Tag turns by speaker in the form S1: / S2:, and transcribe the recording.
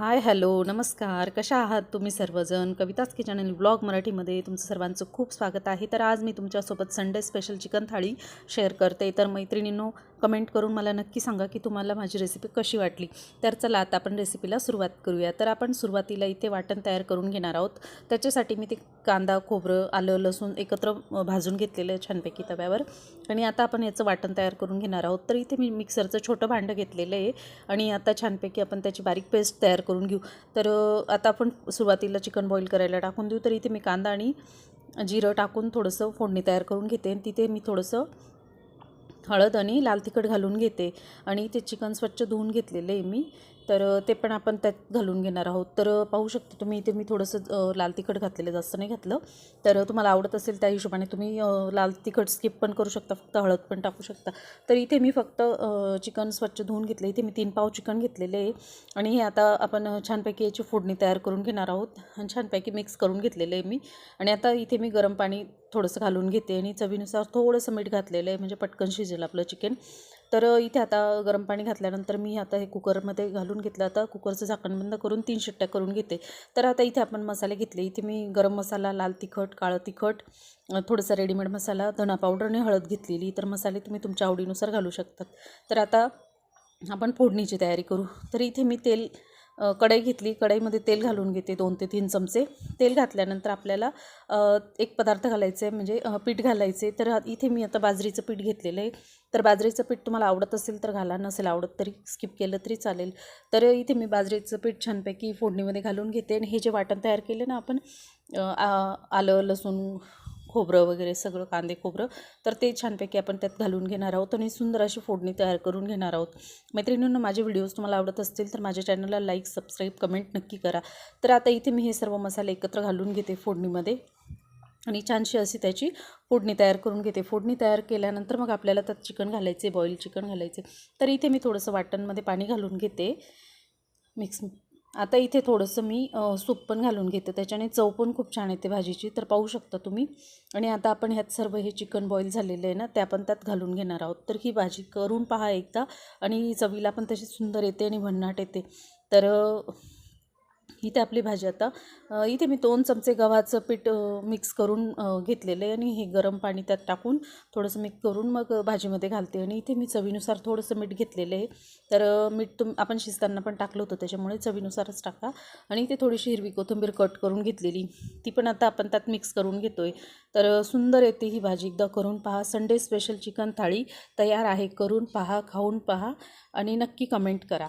S1: Hi hello नमस्कार. कशा आहात तुम्ही सर्वजण? कविताच किचन आणि ब्लॉग मराठीमध्ये तुमचं सर्वांचं खूप स्वागत आहे. तर आज मी तुमच्यासोबत Sunday special chicken thali share करते. तर मैत्रिणींनो कमेंट करून मला नक्की सांगा की तुम्हाला माझी रेसिपी कशी वाटली. तर चला आता आपण रेसिपीला सुरुवात करूया. तर आपण सुरुवातीला इथे वाटण तयार करून घेणार आहोत. त्याच्यासाठी मी ते कांदा खोबरं आलं लसूण एकत्र भाजून घेतलेलं आहे छानपैकी तव्यावर. आणि आता आपण याचं वाटण तयार करून घेणार आहोत. तर इथे मी मिक्सरचं छोटं भांडं घेतलेलं आहे. आणि आता छानपैकी आपण त्याची बारीक पेस्ट तयार करून घेऊ. तर आता आपण सुरुवातीला चिकन बॉईल करायला टाकून देऊ. तर इथे मी कांदा आणि जिरं टाकून थोडंसं फोडणी तयार करून घेते. आणि तिथे मी थोडंसं हळद आणि लाल तिखट घालून घेते आणि ते चिकन स्वच्छ धुवून घेतलेलं आहे मी. तर ते पण आपण त्यात घालून घेणार आहोत. तर पाहू शकता तुम्ही इथे मी थोडंसं लाल तिखट घातलेलं जास्त नाही घातलं. तर तुम्हाला आवडत असेल त्या हिशोबाने तुम्ही लाल तिखट स्किप पण करू शकता फक्त हळद पण टाकू शकता. तर इथे मी फक्त चिकन स्वच्छ धुवून घेतलं. इथे मी तीन पाव चिकन घेतलेले आहे. आणि हे आता आपण छानपैकी याची फोडणी तयार करून घेणार आहोत. आणि छानपैकी मिक्स करून घेतलेलं आहे मी. आणि आता इथे मी गरम पाणी थोडंसं घालून घेते आणि चवीनुसार थोडंसं मीठ घातलेलं आहे म्हणजे पटकन शिजेल आपलं चिकन. तर इथे आता गरम पाणी घातल्यानंतर मी आता हे कुकरमध्ये घालून घेतलं. आता कुकरचं झाकण बंद करून तीन शिट्ट्या करून घेते. तर आता इथे आपण मसाले घेतले. इथे मी गरम मसाला लाल तिखट काळं तिखट थोडंसं रेडीमेड मसाला धणा पावडर आणि हळद घेतलेली. तर मसाले तुम्ही तुमच्या आवडीनुसार घालू शकतात. तर आता आपण फोडणीची तयारी करू. तर इथे मी तेल कढई घेतली. कढईमध्ये तेल घालून घेते दोन ते तीन चमचे. तेल घातल्यानंतर आपल्याला एक पदार्थ घालायचे आहे म्हणजे पीठ घालायचे तर इथे मी आता बाजरीचं पीठ घेतलेलं आहे. तर बाजरीचं पीठ तुम्हाला आवडत असेल तर घाला नसेल आवडत तरी स्किप केलं तरी चालेल. तर इथे मी बाजरीचं पीठ छानपैकी फोडणीमध्ये घालून घेते. आणि हे जे वाटण तयार केले ना आपण आलं लसूण खोबरं वगैरे सगळं कांदे खोबरं. तर ते छानपैकी आपण त्यात घालून घेणार आहोत आणि सुंदर अशी फोडणी तयार करून घेणार आहोत. मैत्रिणींना माझे व्हिडिओज तुम्हाला आवडत असतील तर माझ्या चॅनलला लाईक सबस्क्राईब कमेंट नक्की करा. तर आता इथे मी हे सर्व मसाले एकत्र घालून घेते फोडणीमध्ये. आणि छानशी अशी त्याची फोडणी तयार करून घेते. फोडणी तयार केल्यानंतर मग आपल्याला त्यात चिकन घालायचे बॉईल चिकन घालायचे. तर इथे मी थोडंसं वाटणमध्ये पाणी घालून घेते. मिक्स आता इथे थोडंसं मी सूप पण घालून घेते. त्याच्याने चव पण खूप छान येते भाजीची. तर पाहू शकता तुम्ही. आणि आता आपण ह्यात सर्व हे चिकन बॉईल झालेलं आहे ना ते आपण त्यात घालून घेणार आहोत. तर ही भाजी करून पहा एकदा. आणि चवीला पण तशी सुंदर येते आणि भन्नाट येते. तर इथे आपली भाजी आता इथे मी दोन चमचे गव्हाचं पीठ मिक्स करून घेतलेलं आहे आणि हे गरम पाणी त्यात टाकून थोडंसं मिक्स करून मग भाजीमध्ये घालते आणि इथे मी चवीनुसार थोडंसं मीठ घेतलेलं आहे. तर मीठ तुम आपण शिजताना पण टाकलं होतं त्याच्यामुळे चवीनुसारच टाका. आणि इथे थोडीशी हिरवी कोथिंबीर कट करून घेतलेली ती पण आता आपण त्यात मिक्स करून घेतो आहे तर सुंदर येते ही भाजी एकदा करून पहा. संडे स्पेशल चिकन थाळी तयार आहे करून पहा खाऊन पहा आणि नक्की कमेंट करा.